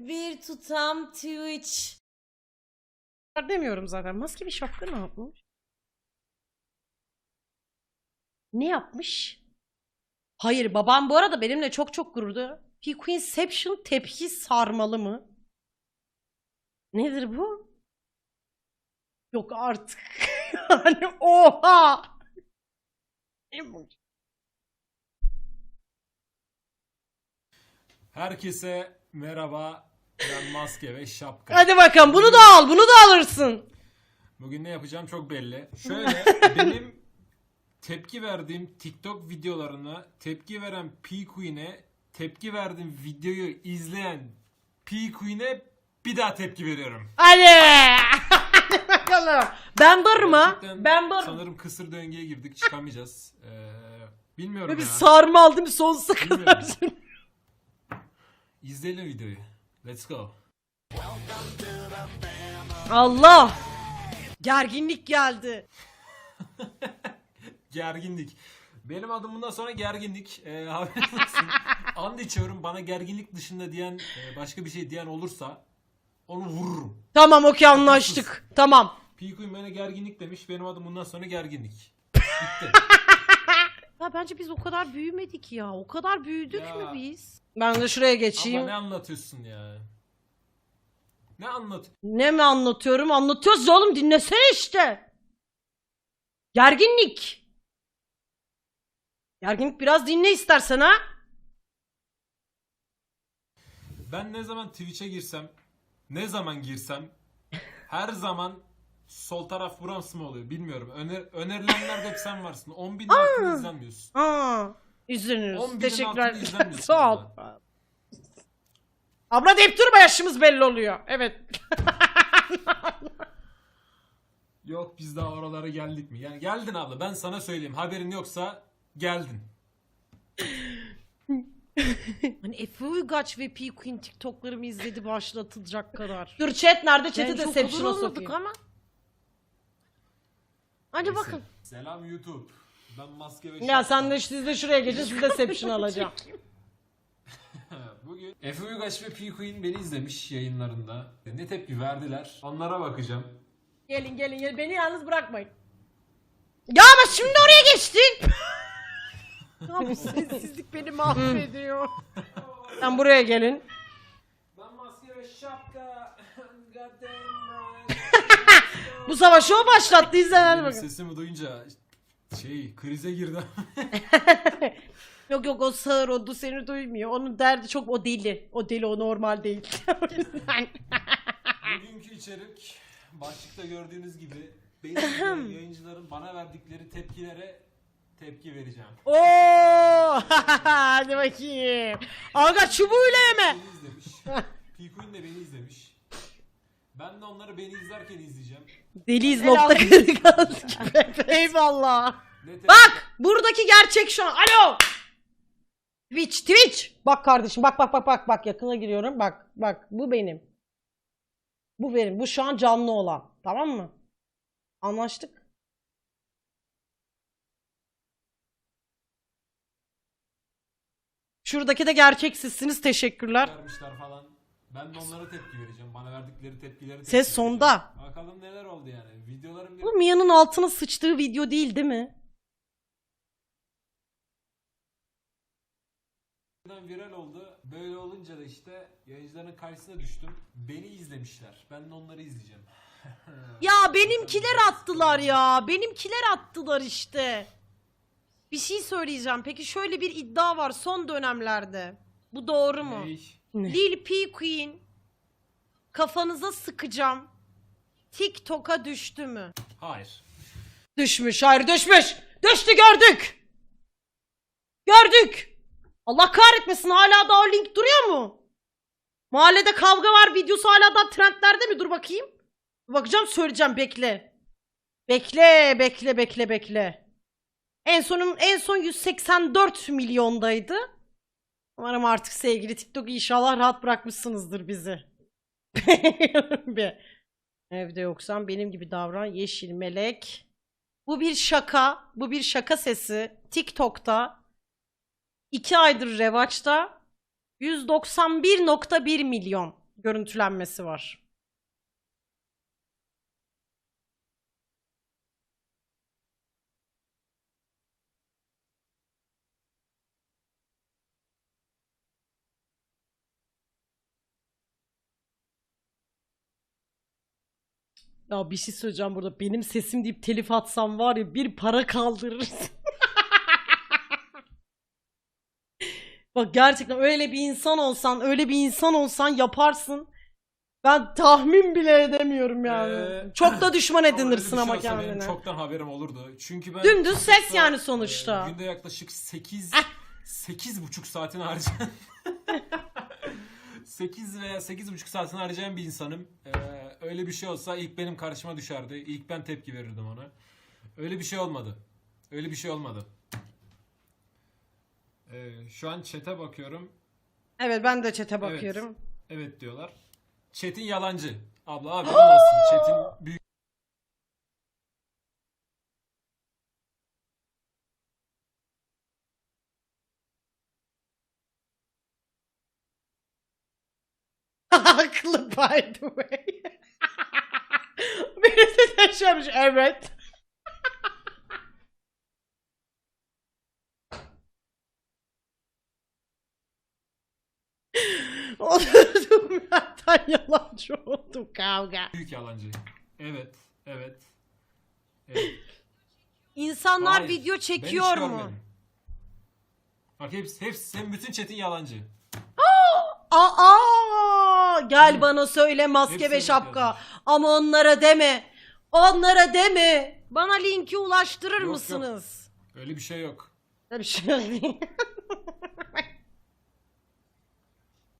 Bir tutam Twitch. demiyorum zaten. Maske bir şapka ne yapmış? Ne yapmış? Hayır babam bu arada benimle çok çok gururdu. P Queenception tepki sarmalı mı? Nedir bu? Yok artık. hani oha. Ne bu? Herkese merhaba. Ben maske ve şapka. Hadi bakalım bunu da al bunu da alırsın. Bugün ne yapacağım çok belli. Şöyle benim tepki verdiğim TikTok videolarına tepki veren P Queen'e tepki verdiğim videoyu izleyen P Queen'e bir daha tepki veriyorum. Hadi. Hadi bakalım. Ben varım. Gerçekten Ben varım. Sanırım kısır döngüye girdik çıkamayacağız. Ee, bilmiyorum Bir ya. sarma aldım sonsuza kadar. Bilmiyorum. İzleyelim videoyu. Let's go. Allah! Gerginlik geldi. Gerginlik. Benim adım bundan sonra gerginlik. Ee, haberiniz olsun. And içiyorum bana gerginlik dışında diyen e, başka bir şey diyen olursa onu vururum. Tamam okey anlaştık. Tamam. P Queen bana gerginlik demiş. Benim adım bundan sonra gerginlik. Bitti. Ya bence biz o kadar büyümedik ya. O kadar büyüdük Ya. mü biz? Ben de şuraya Abla geçeyim. ne Ne, anlatıyorsun ya? Ne anlat? mi anlatıyorum? Anlatıyoruz ya oğlum dinlesene işte. Gerginlik. Gerginlik biraz dinle istersen ha. Ben ne zaman Twitch'e girsem, ne zaman girsem her zaman sol taraf burası mı oluyor bilmiyorum. Öner önerilenlerde hep sen varsın. 10 bin altında izlenmiyorsun. Aa, üzülürüz. 10 binin Teşekkürler. altını Sağ ol. Abla deyip durma yaşımız belli oluyor. Evet. Yok biz daha oralara geldik mi? Yani geldin abla ben sana söyleyeyim haberin yoksa geldin. Hani Efe Uygaç ve P Queen TikTok'larımı izledi başlatılacak kadar. Dur chat nerede? Chat'i de Deception'a sokayım. ama. Hadi Neyse. bakın. Selam YouTube. Ben maske ve Ya şapka. sen de siz de şuraya geçin siz de Deception alacağım. Bugün Efe Uygaç ve P Queen beni izlemiş yayınlarında. Ne tepki verdiler? Onlara bakacağım. gelin gelin gelin beni yalnız bırakmayın. Ya ama şimdi oraya geçtin. ya bu sessizlik beni mahvediyor. Sen buraya gelin. Bu savaşı o başlattı izleyen Benim bakın. sesimi duyunca şey krize girdim. Yok yok o sağır o du seni duymuyor. Onun derdi çok o deli. O deli o normal değil. o yüzden. Bugünkü içerik başlıkta gördüğünüz gibi benim izleyen yayıncıların bana verdikleri tepkilere tepki vereceğim. Oo! Hadi bakayım. Aga çubuğuyla yeme. Beni izlemiş. De beni izlemiş. Ben de onları beni izlerken izleyeceğim. Deliyiz nokta kırık Eyvallah. Ne Bak buradaki gerçek şu an. Alo. Twitch Twitch. Bak kardeşim bak bak bak bak bak yakına giriyorum. Bak bak bu benim. Bu benim. Bu şu an canlı olan. Tamam mı? Anlaştık. Şuradaki de gerçek sizsiniz. Teşekkürler. vermişler falan. Ben de onlara tepki vereceğim. Bana verdikleri tepkileri tepki Ses vereceğim. sonda. Bakalım neler oldu yani. Videoların bir Bu Mia'nın altına sıçtığı video değil değil mi? Birden viral oldu. Böyle olunca da işte yayıncıların karşısına düştüm. Beni izlemişler. Ben de onları izleyeceğim. Ya benimkiler attılar ya. Benimkiler attılar işte. Bir şey söyleyeceğim. Peki şöyle bir iddia var son dönemlerde. Bu doğru mu? Ney? Lil P Queen kafanıza sıkacağım. TikTok'a düştü mü? Hayır. Düşmüş. Hayır düşmüş. Düştü gördük. Gördük. Allah kahretmesin hala da o link duruyor mu? Mahallede kavga var videosu hala da trendlerde mi? Dur bakayım. Bakacağım söyleyeceğim bekle. Bekle bekle bekle bekle. En sonun en son 184 milyondaydı. Umarım artık sevgili TikTok inşallah rahat bırakmışsınızdır bizi. Evde yoksan benim gibi davran yeşil melek. Bu bir şaka. Bu bir şaka sesi. TikTok'ta 2 aydır revaçta 191.1 milyon. görüntülenmesi var. Ya bir şey söyleyeceğim burada. Benim sesim deyip telif atsam var ya bir para kaldırırsın. Bak gerçekten öyle bir insan olsan, öyle bir insan olsan yaparsın. Ben tahmin bile edemiyorum yani. Ee, Çok da düşman edinirsin şey ama benim kendine. çoktan haberim olurdu. Çünkü ben Dümdüz ses yani sonuçta. e, günde yaklaşık 8 Ah. 8 buçuk saatini harcayan 8 veya 8 buçuk saatini harcayan bir insanım. Ee, öyle bir şey olsa ilk benim karşıma düşerdi. İlk ben tepki verirdim ona. Öyle bir şey olmadı. Öyle bir şey olmadı. Ee, şu an chat'e bakıyorum. Evet ben de çete bakıyorum. Evet diyorlar. Chat'in yalancı. Abla abi olmasın. Chat'in büyük Haklı by the way. Birisi de şey yapmış, evet. Oturdum zaten yalancı oldu kavga. büyük yalancı. Evet. Evet. Evet. İnsanlar Hayır, video ben hiç çekiyor mu? görmedim. Bak hepsi, hepsi senin bütün chat'in yalancı. Aa, gel Hı. bana söyle maske Hepsi ve şapka. yazmış. Ama onlara deme. Onlara deme. Bana linki ulaştırır Yok, yok. mısınız? Öyle bir şey yok. Öyle bir şey yok.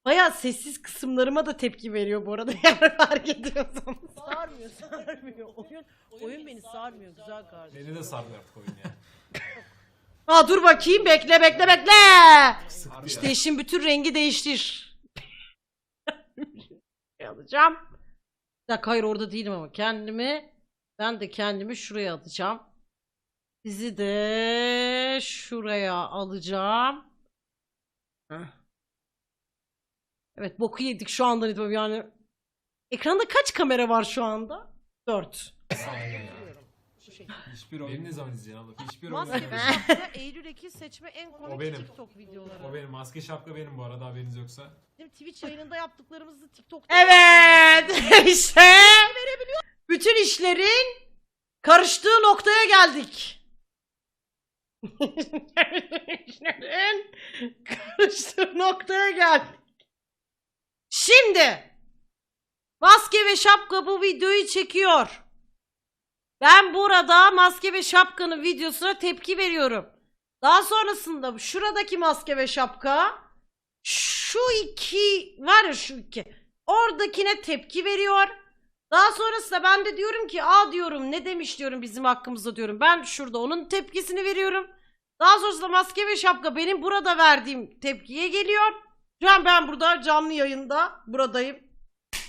Baya sessiz kısımlarıma da tepki veriyor bu arada yani fark ediyorsanız. Sarmıyor, sarmıyor. Oyun, oyun beni sarmıyor güzel kardeşim. Beni de sardı artık oyun ya. Aa dur bakayım bekle bekle bekle. Sıktı İşte işin bütün rengi değiştir. Alacağım. Bir dakika hayır orada değilim ama kendimi ben de kendimi şuraya atacağım. Sizi de şuraya alacağım. Heh. Evet boku yedik şu andan itibaren yani. Ekranda kaç kamera var şu anda? 4. Ya. Hiçbir oyun ne zaman izleyeceksin abla? Hiçbir oyun. Maske ve şapka Eylül Ekin seçme en O komik benim. TikTok videoları. O benim maske şapka benim bu arada haberiniz yoksa. Bizim Twitch yayınında yaptıklarımızı TikTok'ta Evet. işte bütün işlerin karıştığı noktaya geldik. işlerin karıştığı noktaya geldik. Şimdi maske ve şapka bu videoyu çekiyor. Ben burada maske ve şapkanın videosuna tepki veriyorum. Daha sonrasında şuradaki maske ve şapka şu iki var ya şu iki oradakine tepki veriyor. Daha sonrasında ben de diyorum ki aa diyorum ne demiş diyorum bizim hakkımızda diyorum. Ben şurada onun tepkisini veriyorum. Daha sonrasında maske ve şapka benim burada verdiğim tepkiye geliyor. Şu an ben burada canlı yayında buradayım.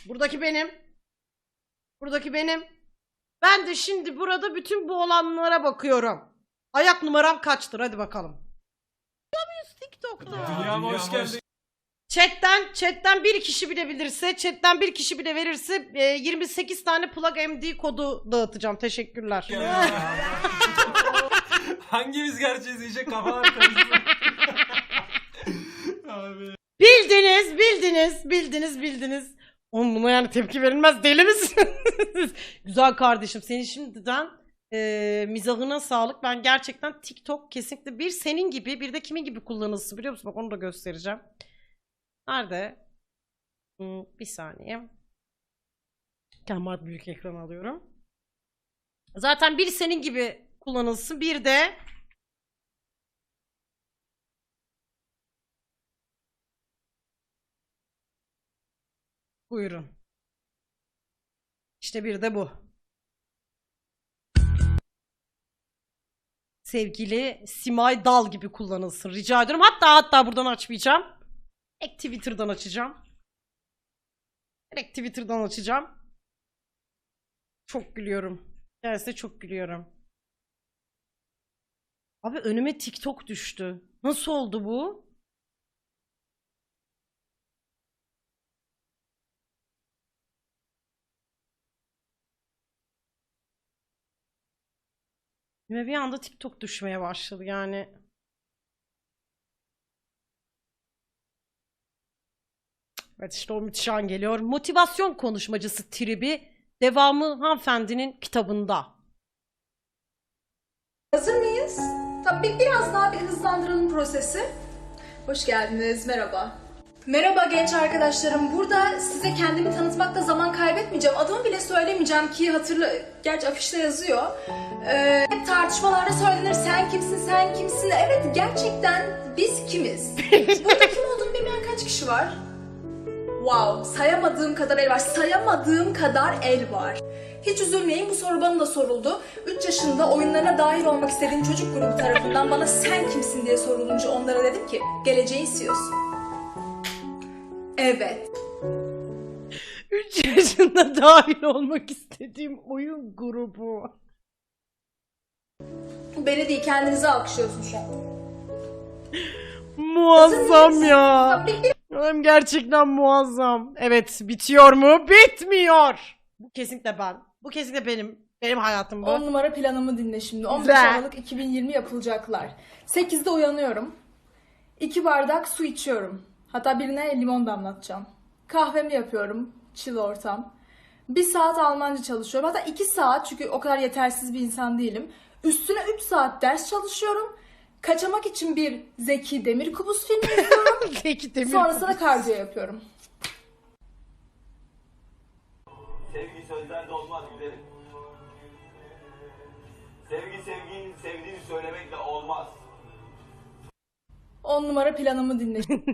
Buradaki benim. Buradaki benim. Ben de şimdi burada bütün bu olanlara bakıyorum. Ayak numaram kaçtır hadi bakalım. TikTok'ta. Dünyama hoş geldin. Chatten, chatten bir kişi bile bilirse, chatten bir kişi bile verirse e, 28 tane plug MD kodu dağıtacağım. Teşekkürler. Hangimiz gerçeği izleyecek kafalar karıştı. Abi. Bildiniz, bildiniz, bildiniz, bildiniz. Oğlum buna yani tepki verilmez deli misiniz? Güzel kardeşim senin şimdiden e, mizahına sağlık. Ben gerçekten TikTok kesinlikle bir senin gibi bir de kimin gibi kullanılsın biliyor musun? Bak onu da göstereceğim. Nerede? Hmm, bir saniye. Kemal büyük ekran alıyorum. Zaten bir senin gibi kullanılsın bir de Buyurun. İşte bir de bu. Sevgili Simay Dal gibi kullanılsın. Rica ediyorum. Hatta hatta buradan açmayacağım. Direkt Twitter'dan açacağım. Direkt Twitter'dan açacağım. Çok gülüyorum. Gerçekten çok gülüyorum. Abi önüme TikTok düştü. Nasıl oldu bu? Ve bir anda TikTok düşmeye başladı yani. Evet işte o müthiş an geliyor. Motivasyon konuşmacısı tribi devamı hanımefendinin kitabında. Hazır mıyız? Tabii biraz daha bir hızlandıralım prosesi. Hoş geldiniz, merhaba. Merhaba genç arkadaşlarım. Burada size kendimi tanıtmakta zaman kaybetmeyeceğim. Adımı bile söylemeyeceğim ki hatırla... Gerçi afişte yazıyor. Ee, hep tartışmalarda söylenir sen kimsin, sen kimsin. Evet gerçekten biz kimiz? Burada kim olduğunu bilmeyen kaç kişi var? Wow, sayamadığım kadar el var. Sayamadığım kadar el var. Hiç üzülmeyin bu soru bana da soruldu. 3 yaşında oyunlarına dahil olmak istediğim çocuk grubu tarafından bana sen kimsin diye sorulunca onlara dedim ki geleceğin CEO'su. Evet. 3 yaşında dahil olmak istediğim oyun grubu. Beni değil kendinizi alkışlıyorsun şu an. Muazzam ya. Oğlum gerçekten muazzam. Evet bitiyor mu? Bitmiyor. Bu kesinlikle ben. Bu kesinlikle benim. Benim hayatım bu. 10 numara planımı dinle şimdi. 15 Güzel. Aralık 2020 yapılacaklar. 8'de uyanıyorum. 2 bardak su içiyorum. Hatta birine limon damlatacağım. Kahvemi yapıyorum. Chill ortam. 1 saat Almanca çalışıyorum. Hatta 2 saat çünkü o kadar yetersiz bir insan değilim. Üstüne 3 saat ders çalışıyorum. Kaçamak için bir Zeki Demirkubuz filmi izliyorum. Peki Demir. Sonrasında kardiyo yapıyorum. Sevgi sözlerde olmaz güzelim. Sevgi sevginin sevdiğini söylemekle olmaz. 10 numara planımı dinle.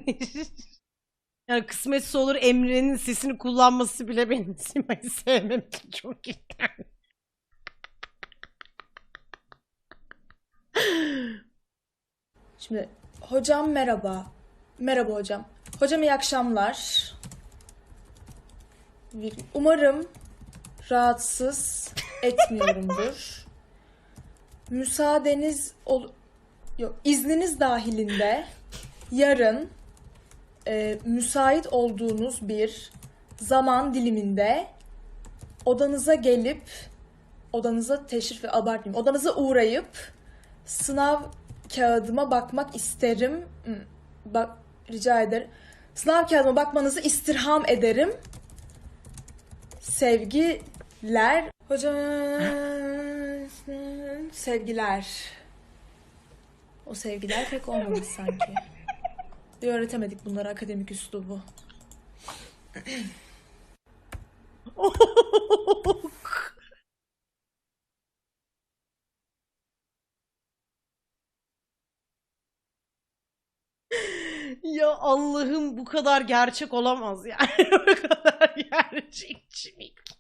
yani kısmetse olur Emre'nin sesini kullanması bile benim Sima'yı sevmem için çok iyi. Şimdi hocam merhaba. Merhaba hocam. Hocam iyi akşamlar. Umarım rahatsız etmiyorumdur. Müsaadeniz ol yok izniniz dahilinde yarın e, müsait olduğunuz bir zaman diliminde odanıza gelip odanıza teşrif ve abartmayayım odanıza uğrayıp sınav kağıdıma bakmak isterim. Hmm, Bak rica ederim. Sınav kağıdıma bakmanızı istirham ederim. Sevgiler. Hocam sevgiler. O sevgiler pek olmamış sanki. Bir öğretemedik bunları akademik üslubu. ya Allah'ım bu kadar gerçek olamaz yani. bu kadar gerçekçilik.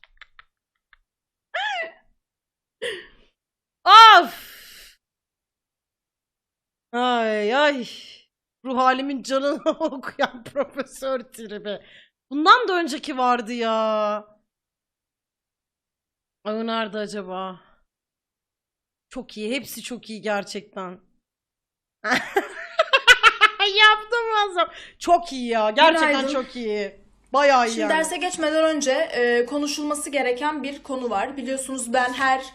Ay ay. Ruh halimin canını okuyan profesör tribi. Bundan da önceki vardı ya. Ay nerede acaba? Çok iyi. Hepsi çok iyi gerçekten. Yaptım Muazzam. Çok iyi ya. Gerçekten Günaydın. çok iyi. Bayağı iyi Şimdi yani. derse geçmeden önce e, konuşulması gereken bir konu var. Biliyorsunuz ben her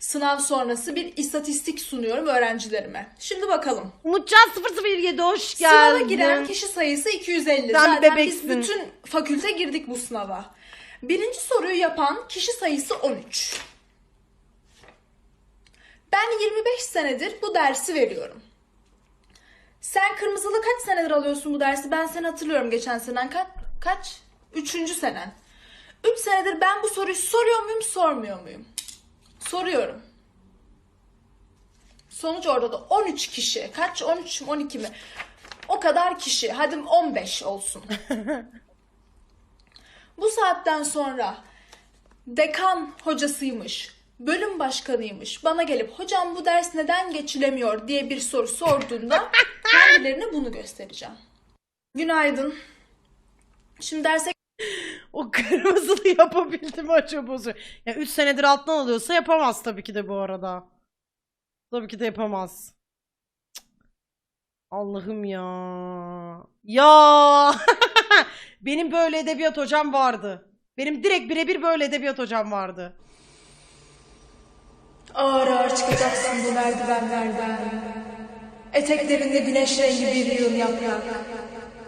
sınav sonrası bir istatistik sunuyorum öğrencilerime. Şimdi bakalım. Umutcan 007 hoş geldin. Sınava giren kişi sayısı 250. Sen Zaten bebeksin. biz bütün fakülte girdik bu sınava. Birinci soruyu yapan kişi sayısı 13. Ben 25 senedir bu dersi veriyorum. Sen kırmızılı kaç senedir alıyorsun bu dersi? Ben seni hatırlıyorum geçen senen. Kaç? Kaç? Üçüncü senen. Üç senedir ben bu soruyu soruyor muyum, sormuyor muyum? Soruyorum. Sonuç orada da 13 kişi. Kaç? 13 mi 12 mi? O kadar kişi. Hadi 15 olsun. Bu saatten sonra dekan hocasıymış, bölüm başkanıymış. Bana gelip hocam bu ders neden geçilemiyor diye bir soru sorduğunda kendilerine bunu göstereceğim. Günaydın. Şimdi derse O kırmızılı yapabildi mi acaba? Ya 3 senedir alttan alıyorsa yapamaz tabii ki de bu arada. Tabii ki de yapamaz. Allah'ım ya. Ya. Benim böyle edebiyat hocam vardı. Benim direkt birebir böyle edebiyat hocam vardı. Ağır ağır çıkacaksın bu merdivenlerden. Eteklerinde güneş rengi bir yığın yaprak.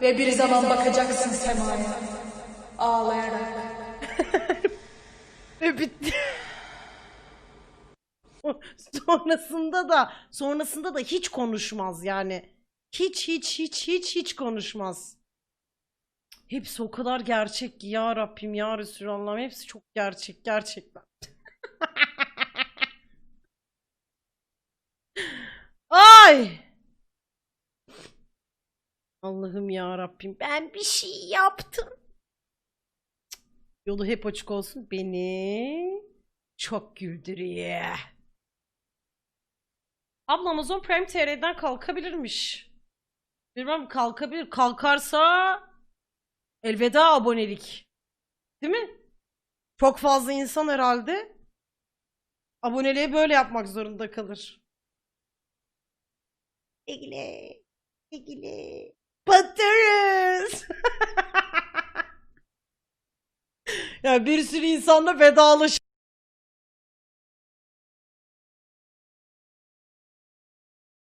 Ve bir zaman bakacaksın semaya. Ağlayarak. Ve bitti. sonrasında da sonrasında da hiç konuşmaz yani. Hiç hiç hiç hiç hiç konuşmaz. Hepsi o kadar gerçek ki ya Rabbim ya Resulallah'ım hepsi çok gerçek gerçekten. Ay! Allah'ım ya Rabbim ben bir şey yaptım. Yolu hep açık olsun. Beni çok güldürüyor. Abla Amazon Prime TR'den kalkabilirmiş. Bilmem kalkabilir. Kalkarsa elveda abonelik. Değil mi? Çok fazla insan herhalde aboneliği böyle yapmak zorunda kalır. İlgili. İlgili. Batarız. Ya bir sürü insanla vedalaş